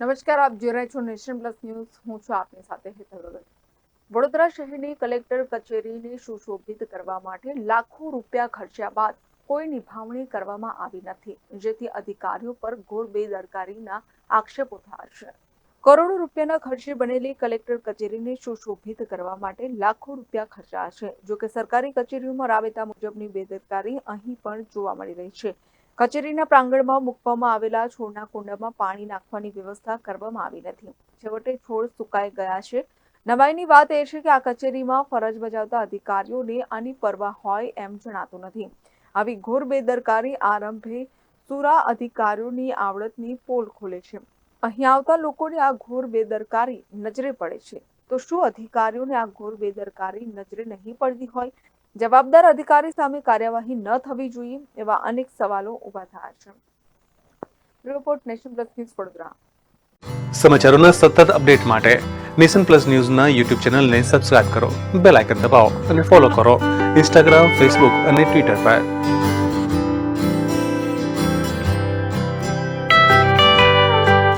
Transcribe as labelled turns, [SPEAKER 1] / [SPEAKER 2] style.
[SPEAKER 1] નમસ્કાર, આપ જોઈ રહ્યા છો નેશન પ્લસ ન્યૂઝ. હું છું આપની સાથે હેતલ વડોદરા શહેરની કલેક્ટર કચેરીને સુશોભિત કરવા માટે લાખો રૂપિયા ખર્ચ્યા બાદ કોઈ નિભાવણી કરવામાં આવી નથી, જેથી અધિકારીઓ પર ઘોર બેદરકારીના આક્ષેપો થયા છે. કરોડો રૂપિયાના ખર્ચે બનેલી કલેક્ટર કચેરીને સુશોભિત કરવા માટે લાખો રૂપિયા ખર્ચાયા છે. જોકે સરકારી કચેરીઓમાં રાબેતા મુજબની બેદરકારી અહીં પણ જોવા મળી રહી છે. કચેરીના પ્રાંગણમાં મૂકવામાં આવેલા છોડના કુંડામાં પાણી નાખવાની વ્યવસ્થા કરવામાં આવી નથી. છેવટે છોડ સુકાઈ ગયા છે. નવાઈની વાત એ છે કે આ કચેરીમાં ફરજ બજાવતા અધિકારીઓને આની પરવા હોય એમ જણાતું નથી. આવી ઘોર બેદરકારી આરંભે સુરા અધિકારીઓની આવડતની પોલ ખોલે છે. અહીં આવતા લોકોને આ ઘોર બેદરકારી નજરે પડે છે. તો શું અધિકારીઓને આ ઘોર બેદરકારી નજરે નહીં પડતી હોય? જવાબદાર અધિકારી સામે કાર્યવાહી ન થવી જોઈએ એવા અનેક સવાલો ઊભા થયા છે. Report Nation Plus News Vadodara.
[SPEAKER 2] સમાચારોના સતત અપડેટ માટે નેશન પ્લસ ન્યૂઝના યુટ્યુબ ચેનલને સબસ્ક્રાઇબ કરો, બેલ આઇકન દબાવો અને ફોલો કરો. ઇન્સ્ટાગ્રામ, ફેસબુક અને ટ્વિટર પર.